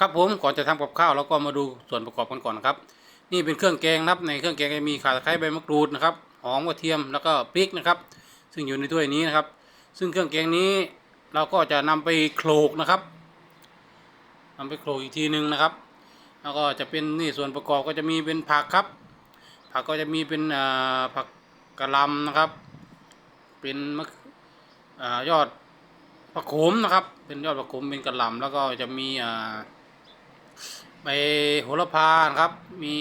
ครับผมก่อนจะทำกับข้าวเราก็มาดูส่วนประกอบกันก่อนนะครับ นี่เป็นเครื่องแกงนะครับ ในเครื่องแกงจะมีข่าตะไคร้ใบมะกรูดนะครับหอมกระเทียมแล้วก็พริกนะครับ ซึ่งอยู่ในถ้วยนี้นะครับ ซึ่งเครื่องแกงนี้เราก็จะนำไปโขลกนะครับนำไปโขลกอีกทีหนึ่งนะครับ แล้วก็จะเป็นนี่ส่วนประกอบก็จะมีเป็นผักครับ ผักก็จะมีเป็นผักกะลำนะครับ เป็นมะอ่ายอดผักโขมนะครับ เป็นยอดผักโขมเป็นกะลำแล้วก็จะมีอ่า ใบโหระพานะครับ มี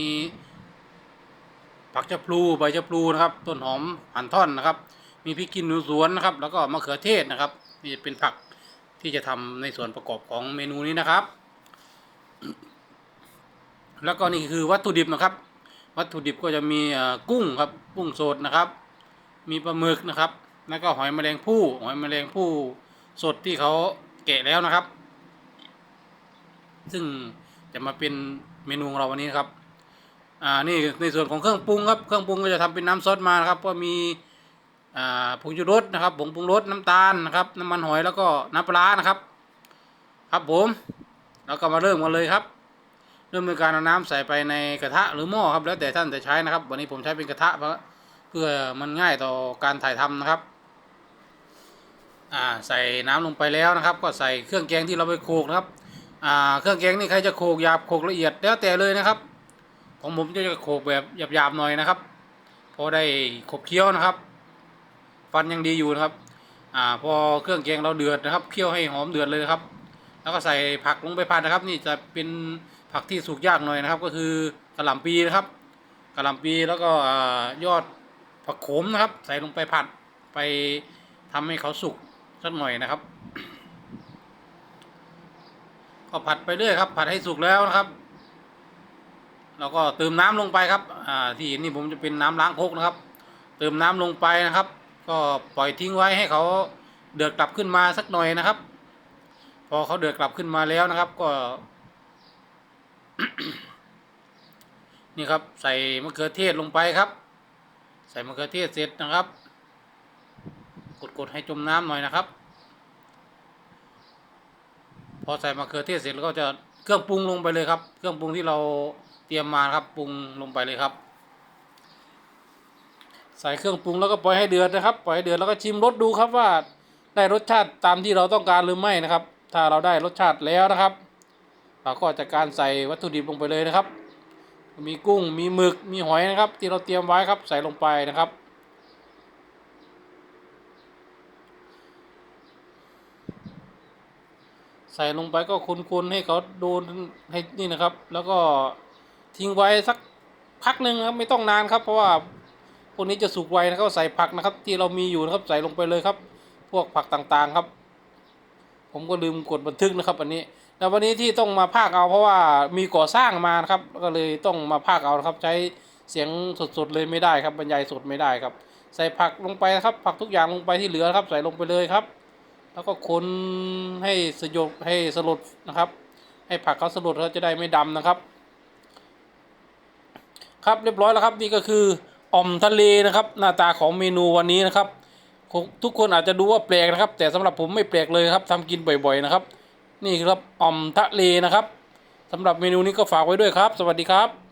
ผักชะพลูใบชะพลูนะครับ ต้นหอมหั่นท่อนนะครับ มีพริกขี้หนูสวนนะครับ แล้วก็มะเขือเทศนะครับนี่จะเป็นผักที่จะทำในส่วนประกอบของเมนูนี้นะครับ แล้วก็นี่คือวัตถุดิบนะครับ วัตถุดิบก็จะมีกุ้งครับกุ้งสดนะครับ มีปลาหมึกนะครับ แล้วก็หอยแมลงภู่หอยแมลงภู่สดที่เขาแกะแล้วนะครับ ซึ่ง จะมาเป็นเมนูของเราวันนี้นะครับ อ่า นี่ในส่วนของเครื่องปรุงครับ เครื่องปรุงก็จะทำเป็นน้ำซอสมานะครับ ก็มี อ่า ผงชูรสนะครับ ผงปรุงรสน้ำตาลนะครับ น้ำมันหอยแล้วก็น้ำปลานะครับ ครับผม แล้วก็มาเริ่มกันเลยครับ เริ่มในการเอาน้ำใส่ไปในกระทะหรือหม้อครับ แล้วแต่ท่านจะใช้นะครับ วันนี้ผมใช้เป็นกระทะเพราะเพื่อมันง่ายต่อการถ่ายทำนะครับอ่าใส่น้ำลงไปแล้วนะครับ ก็ใส่เครื่องแกงที่เราไปโขลกนะครับ อ่าเครื่องแกงนี่ใครจะโขกหยาบโขกละเอียดแล้วแต่เลยนะครับ ของผมจะโขกแบบหยาบๆหน่อยนะครับพอได้ขบเคี้ยวนะครับ ฟันยังดีอยู่นะครับ อ่าพอเครื่องแกงเราเดือดนะครับเคี่ยวให้หอมเดือดเลยนะครับ แล้วก็ใส่ผักลงไปผัดนะครับ นี่จะเป็นผักที่สุกยากหน่อยนะครับ ก็คือกระหล่ำปีนะครับกระหล่ำปีแล้วก็ยอดผักโขมนะครับ ใส่ลงไปผัดไปทำให้เขาสุกสักหน่อยนะครับ ก็ผัดไปเรื่อยครับ ผัดให้สุกแล้วนะครับเราก็เติมน้ำลงไปครับ อ่า ที่เห็นนี่ผมจะเป็นน้ำล้างคกนะครับ เติมน้ำลงไปนะครับ ก็ปล่อยทิ้งไว้ให้เขาเดือดกลับขึ้นมาสักหน่อยนะครับ พอเขาเดือดกลับขึ้นมาแล้วนะครับ ก็ นี่ครับ ใส่มะเขือเทศลงไปครับ ใส่มะเขือเทศเสร็จนะครับ กดๆให้จมน้ำหน่อยนะครับ พอใส่มะเขือเทศเสร็จแล้วก็จะเครื่องปรุงลงไปเลยครับ เครื่องปรุงที่เราเตรียมมาครับปรุงลงไปเลยครับ ใส่เครื่องปรุงแล้วก็ปล่อยให้เดือดนะครับ ปล่อยให้เดือดแล้วก็ชิมรสดูครับว่าได้รสชาติตามที่เราต้องการหรือไม่นะครับ ถ้าเราได้รสชาติแล้วนะครับ เราก็จะการใส่วัตถุดิบลงไปเลยนะครับ มีกุ้งมีหมึกมีหอยนะครับ ที่เราเตรียมไว้ครับใส่ลงไปนะครับ ใส่ลงไปก็คนๆให้เขาโดนให้นี่นะครับ แล้วก็ทิ้งไว้สักพักหนึ่งครับไม่ต้องนานครับ เพราะว่าพวกนี้จะสุกไวนะครับใส่ผักนะครับ ที่เรามีอยู่นะครับใส่ลงไปเลยครับ พวกผักต่างๆครับ ผมก็ลืมกดบันทึกนะครับ อันนี้แล้ววันนี้ที่ต้องมาพากเอา เพราะว่ามีก่อสร้างมานะครับ ก็เลยต้องมาพากเอาครับ ใช้เสียงสดๆเลยไม่ได้ครับบรรยายสดไม่ได้ครับ ใส่ผักลงไปนะครับ ผักทุกอย่างลงไปที่เหลือครับ ใส่ลงไปเลยครับ แล้วก็คนให้สยบให้สลดนะครับ ให้ผักเขาสลดเขาจะได้ไม่ดำนะครับ ครับเรียบร้อยแล้วครับนี่ก็คืออ่อมทะเลนะครับ หน้าตาของเมนูวันนี้นะครับ ทุกคนอาจจะดูว่าแปลกนะครับ แต่สำหรับผมไม่แปลกเลยครับทำกินบ่อยๆนะครับ นี่ครับอ่อมทะเลนะครับสำหรับเมนูนี้ก็ฝากไว้ด้วยครับ สวัสดีครับ